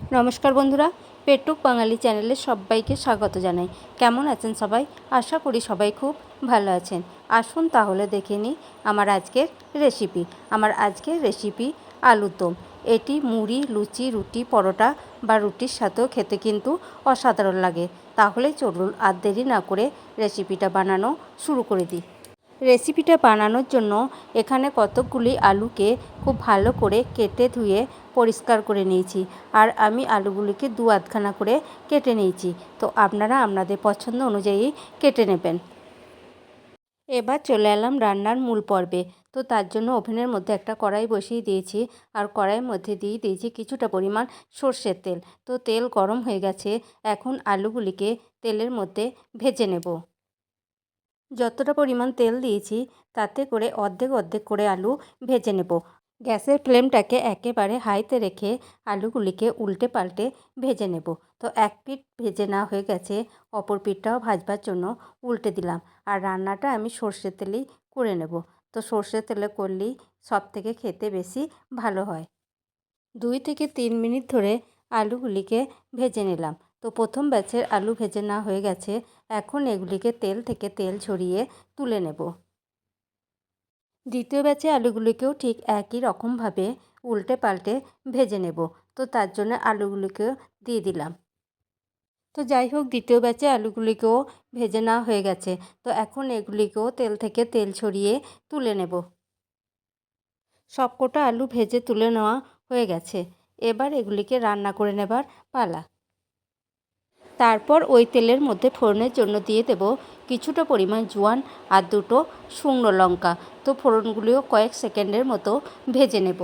নমস্কার বন্ধুরা, পেটুক বাঙালি চ্যানেলে সবাইকে স্বাগত জানাই। কেমন আছেন সবাই? আশা করি সবাই খুব ভালো আছেন। আসুন তাহলে দেখে নিই আমার আজকের রেসিপি। আমার আজকের রেসিপি আলুর দম। এটি মুড়ি, লুচি, রুটি, পরোটা বা রুটির সাথেও খেতে কিন্তু অসাধারণ লাগে। তাহলে চলুন আর দেরি না করে রেসিপিটা বানানো শুরু করে দিই। রেসিপিটা বানানোর জন্য এখানে কতকগুলি আলুকে খুব ভালো করে কেটে ধুয়ে পরিষ্কার করে নিয়েছি। আর আমি আলুগুলিকে দু আধখানা করে কেটে নিয়েছি। তো আপনারা আপনাদের পছন্দ অনুযায়ী কেটে নেবেন। এবার চলে এলাম রান্নার মূল পর্বে। তো তার জন্য ওভেনের মধ্যে একটা কড়াই বসিয়ে দিয়েছি। আর কড়াইয়ের মধ্যে দিয়ে দিয়েছি কিছুটা পরিমাণ সর্ষের তেল। তো তেল গরম হয়ে গেছে। এখন আলুগুলিকে তেলের মধ্যে ভেজে নেব। যতটা পরিমাণ তেল দিয়েছি, তাতে করে অর্ধেক অর্ধেক করে আলু ভেজে নেব। গ্যাসের ফ্লেমটাকে একেবারে হাইতে রেখে আলুগুলিকে উল্টে পাল্টে ভেজে নেব। তো এক পিঠ ভেজে না হয়ে গেছে, অপর পিঠটাও ভাজবার জন্য উল্টে দিলাম। আর রান্নাটা আমি সর্ষের তেলেই করে নেব। তো সর্ষের তেলে করলেই সব থেকে খেতে বেশি ভালো হয়। দুই থেকে তিন মিনিট ধরে আলুগুলিকে ভেজে নিলাম। তো প্রথম ব্যাচের আলু ভেজে না হয়ে গেছে, এখন এগুলিকে তেল থেকে তেল ছড়িয়ে তুলে নেব। দ্বিতীয় ব্যাচে আলুগুলিকেও ঠিক একই রকমভাবে উল্টে পাল্টে ভেজে নেব, তো তার জন্য আলুগুলিকেও দিয়ে দিলাম। তো যাই হোক, দ্বিতীয় ব্যাচে আলুগুলিকেও ভেজে নেওয়া হয়ে গেছে, তো এখন এগুলিকেও তেল থেকে তেল ছড়িয়ে তুলে নেব। সবকটা আলু ভেজে তুলে নেওয়া হয়ে গেছে, এবার এগুলিকে রান্না করে নেবার পালা। তারপর ওই তেলের মধ্যে ফোড়নের জন্য দিয়ে দেব কিছুটা পরিমাণ জোয়ান আর দুটো শুকনো লঙ্কা। তো ফোড়নগুলিও কয়েক সেকেন্ডের মতো ভেজে নেব।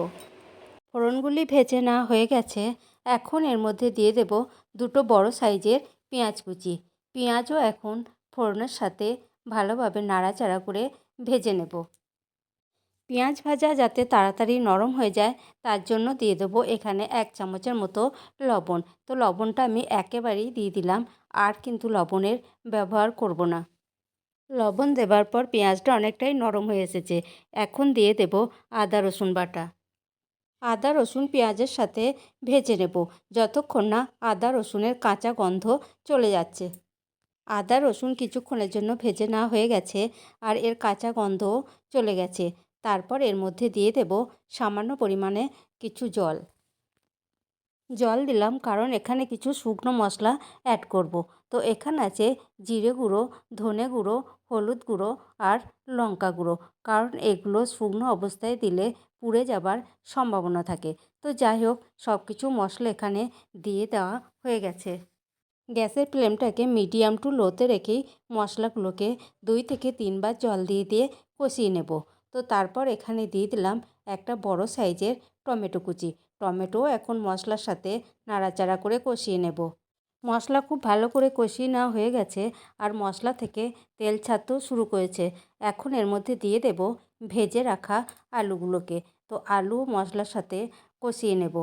ফোড়নগুলি ভেজে না হয়ে গেছে, এখন এর মধ্যে দিয়ে দেব দুটো বড় সাইজের পেঁয়াজ কুচি। পেঁয়াজও এখন ফোড়নের সাথে ভালোভাবে নাড়াচাড়া করে ভেজে নেব। পেঁয়াজ ভাজা যাতে তাড়াতাড়ি নরম হয়ে যায়, তার জন্য দিয়ে দেবো এখানে এক চামচের মতো লবণ। তো লবণটা আমি একেবারেই দিয়ে দিলাম, আর কিন্তু লবণের ব্যবহার করব না। লবণ দেবার পর পেঁয়াজটা অনেকটাই নরম হয়ে এসেছে। এখন দিয়ে দেব আদা, রসুন বাটা। আদা, রসুন পেঁয়াজের সাথে ভেজে নেব, যতক্ষণ না আদা, রসুনের কাঁচা গন্ধ চলে যাচ্ছে। আদা, রসুন কিছুক্ষণের জন্য ভেজে না হয়ে গেছে, আর এর কাঁচা গন্ধও চলে গেছে। তারপর এর মধ্যে দিয়ে দেব সামান্য পরিমাণে কিছু জল। জল দিলাম কারণ এখানে কিছু শুকনো মশলা অ্যাড করব। তো এখানে আছে জিরে গুঁড়ো, ধনে গুঁড়ো, হলুদ গুঁড়ো আর লঙ্কা গুঁড়ো। কারণ এগুলো শুকনো অবস্থায় দিলে পুড়ে যাবার সম্ভাবনা থাকে। তো যাই হোক সব কিছু মশলা এখানে দিয়ে দেওয়া হয়ে গেছে। গ্যাসের ফ্লেমটাকে মিডিয়াম টু লোতে রেখেই মশলাগুলোকে দুই থেকে তিনবার জল দিয়ে দিয়ে কষিয়ে নেব। তো তারপর এখানে দিয়ে দিলাম একটা বড় সাইজের টমেটো কুচি। টমেটো এখন মশলার সাথে নাড়াচাড়া করে কষিয়ে নেব। মশলা খুব ভালো করে কষিয়ে নেওয়া হয়ে গেছে আর মশলা থেকে তেল ছাড়তেও শুরু করেছে। এখন এর মধ্যে দিয়ে দেব ভেজে রাখা আলুগুলোকে। তো আলু মশলার সাথে কষিয়ে নেব।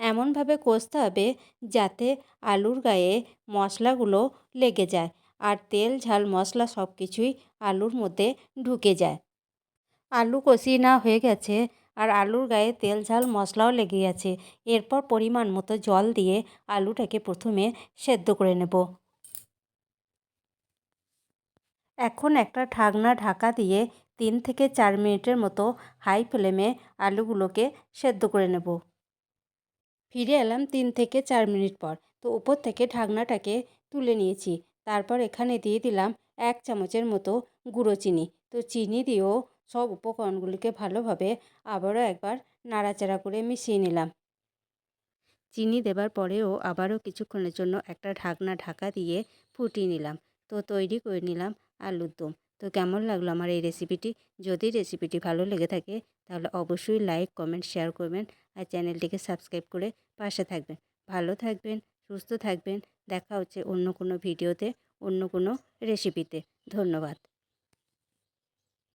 এমনভাবে কষতে হবে যাতে আলুর গায়ে মশলাগুলো লেগে যায়। আর তেল, ঝাল, মশলা সব কিছুই আলুর মধ্যে ঢুকে যায়। আলু কষি না হয়ে গেছে আর আলুর গায়ে তেল, ঝাল, মশলাও লেগে গেছে এরপর পরিমাণ মতো জল দিয়ে আলুটাকে প্রথমে সেদ্ধ করে নেব। এখন একটা ঢাকনা ঢাকা দিয়ে তিন থেকে চার মিনিটের মতো হাই ফ্লেমে আলুগুলোকে সেদ্ধ করে নেব। ফিরে এলাম তিন থেকে চার মিনিট পর। তো উপর থেকে ঢাকনাটাকে তুলে নিয়েছি। তারপর এখানে দিয়ে দিলাম এক চামচের মতো গুঁড়ো চিনি। তো চিনি দিয়েও সব উপকরণগুলিকে ভালোভাবে আবারও একবার নাড়াচাড়া করে মিশিয়ে নিলাম। চিনি দেবার পরেও আবারও কিছুক্ষণের জন্য একটা ঢাকনা ঢাকা দিয়ে ফুটিয়ে নিলাম। তো তৈরি করে নিলাম আলুর দম। তো কেমন লাগল আমার এই রেসিপিটি? যদি রেসিপিটি ভালো লেগে থাকে তাহলে অবশ্যই লাইক, কমেন্ট, শেয়ার করবেন আর চ্যানেলটিকে সাবস্ক্রাইব করে পাশে থাকবেন। ভালো থাকবেন, সুস্থ থাকবেন। দেখা হচ্ছে অন্য কোনো ভিডিওতে অন্য কোনো রেসিপিতে ধন্যবাদ।